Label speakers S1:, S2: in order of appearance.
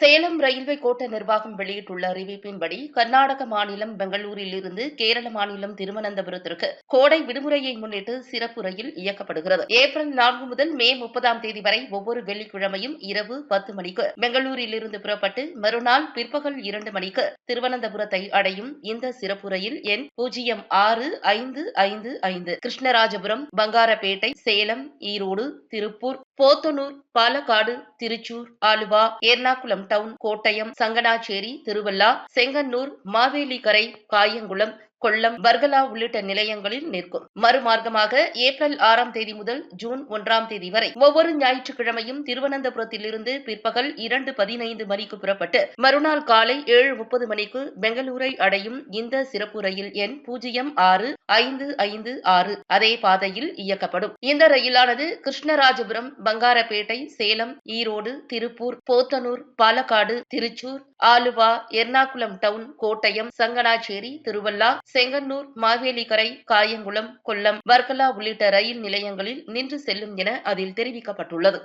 S1: Salem railway கோட்ட நிர்வாகம் வெளியிட்டுள்ள அறிவிப்பின்படி கர்நாடக மாநிலம் பெங்களூரில் இருந்து கேரள மாநிலம் திருவனந்தபுரத்திற்கு கோடை விடுமுறையை முன்னிட்டு சிறப்பு ரயில் இயக்கப்படுகிறது. ஏப்ரல் நான்கு முதல் மே முப்பதாம் தேதி வரை ஒவ்வொரு வெள்ளிக்கிழமையும் இரவு பத்து மணிக்கு பெங்களூரில் இருந்து புறப்பட்டு மறுநாள் பிற்பகல் இரண்டு மணிக்கு திருவனந்தபுரத்தை அடையும் இந்த சிறப்பு ரயில் எண் பூஜ்ஜியம் ஆறு ஐந்து ஐந்து ஐந்து. கிருஷ்ணராஜபுரம் பங்காரப்பேட்டை சேலம் ஈரோடு திருப்பூர் போத்தனூர் பாலக்காடு திருச்சூர் ஆலுவா எர்ணாகுளம் டவுன் கோட்டயம் சங்கனாச்சேரி திருவள்ளா செங்கன்னூர் மாவேலிக்கரை காயங்குளம் கொல்லம் வர்கலா உள்ளிட்ட நிலையங்களில் நிற்கும். மறுமார்க்கமாக ஏப்ரல் ஆறாம் தேதி முதல் ஜூன் ஒன்றாம் தேதி வரை ஒவ்வொரு ஞாயிற்றுக்கிழமையும் திருவனந்தபுரத்திலிருந்து பிற்பகல் இரண்டு பதினைந்து மணிக்கு புறப்பட்டு மறுநாள் காலை ஏழு முப்பது மணிக்கு பெங்களூரை அடையும் இந்த சிறப்பு ரயில் எண் பூஜ்ஜியம் ஆறு ஐந்து ஐந்து ஆறு அதே பாதையில் இயக்கப்படும். இந்த ரயிலானது கிருஷ்ணராஜபுரம் பங்காரப்பேட்டை சேலம் ஈரோடு திருப்பூர் போத்தனூர் பாலக்காடு திருச்சூர் ஆலுவா எர்ணாகுளம் டவுன் கோட்டயம் சங்கனாச்சேரி திருவள்ளா செங்கன்னூர் மாவேலிக்கரை காயங்குளம் கொல்லம் வர்கலா உள்ளிட்ட ரயில் நிலையங்களில் நின்று செல்லும் என அதில் தெரிவிக்கப்பட்டுள்ளது.